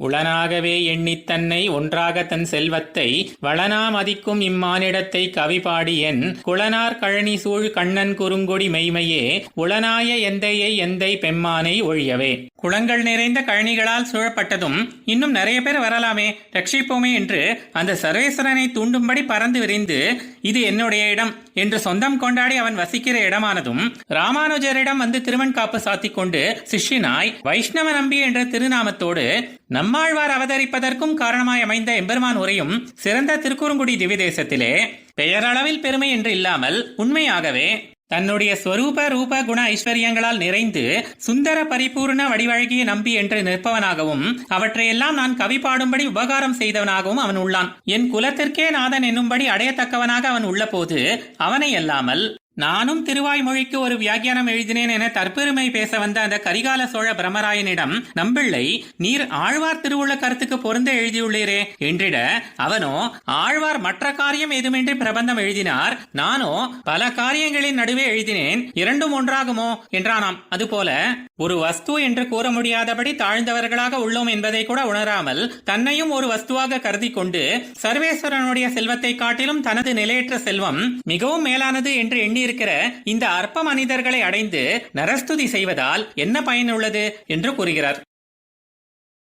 உளனாகவே எண்ணித் தன்னை ஒன்றாக தன் செல்வத்தை வளனா மதிக்கும் இம்மானிடத்தை கவி பாடியன் குளனார் கழனி சூழ் கண்ணன் குறுங்கொடி மெய்மையே உளனாய எந்தையை எந்தை பெம்மானை ஒழியவே. குளங்கள் நிறைந்த கழனிகளால் சூழப்பட்டதும் இன்னும் நிறைய பேர் வரலாமே. ரட்சிப்போமே என்று அந்த சர்வேஸ்வரனை தூண்டும்படி பறந்து விரிந்து இது என்னுடைய இடம் என்று சொந்தம் கொண்டாடி அவன் வசிக்கிற இடமானதும் ராமானுஜரிடம் வந்து திருமண் காப்பு சாத்திக் கொண்டு சிஷ்யனாய் வைஷ்ணவ நம்பி என்ற திருநாமத்தோடு நம்மாழ்வார் அவதரிப்பதற்கும் காரணமாய் அமைந்த எம்பெருமான் உரையும் சிறந்த திருக்குறுங்குடி திவிதேசத்திலே பெயரளவில் பெருமை என்று இல்லாமல் உண்மையாகவே தன்னுடைய ஸ்வரூப ரூப குண ஐஸ்வர்யங்களால் நிறைந்து சுந்தர பரிபூர்ண வடிவழகிய நம்பி என்று நிற்பவனாகவும் அவற்றையெல்லாம் நான் கவி பாடும்படி உபகாரம் செய்தவனாகவும் அவன் உள்ளான். என் குலத்திற்கே நாதன் என்னும்படி அடையத்தக்கவனாக அவன் உள்ளபோது அவனை அல்லாமல் நானும் திருவாய்மொழிக்கு ஒரு வியாக்கியானம் எழுதினேன் என தற்பெருமை பேச வந்த அந்த கரிகால சோழ பிரமராயனிடம் நம்பிள்ளை நீர் ஆழ்வார் திருவுள்ள கருத்துக்கு பொருந்த எழுதியுள்ளீரே என்றிட அவனோ ஆழ்வார் மற்ற காரியம் ஏதுமின்றி பிரபந்தம் எழுதினார் நானோ பல காரியங்களின் நடுவே எழுதினேன் இரண்டும் ஒன்றாகுமோ என்றானாம். அதுபோல ஒரு வஸ்து என்று கூற முடியாதபடி தாழ்ந்தவர்களாக உள்ளோம் என்பதை கூட உணராமல் தன்னையும் ஒரு வஸ்துவாக கருதி கொண்டு சர்வேஸ்வரனுடைய செல்வத்தை காட்டிலும் தனது நிலையற்ற செல்வம் மிகவும் மேலானது என்று எண்ணி இருக்கிற இந்த அற்ப மனிதர்களை அடைந்து நரஸ்துதி செய்வதால் என்ன பயனுள்ளது? என்று கூறுகிறார்.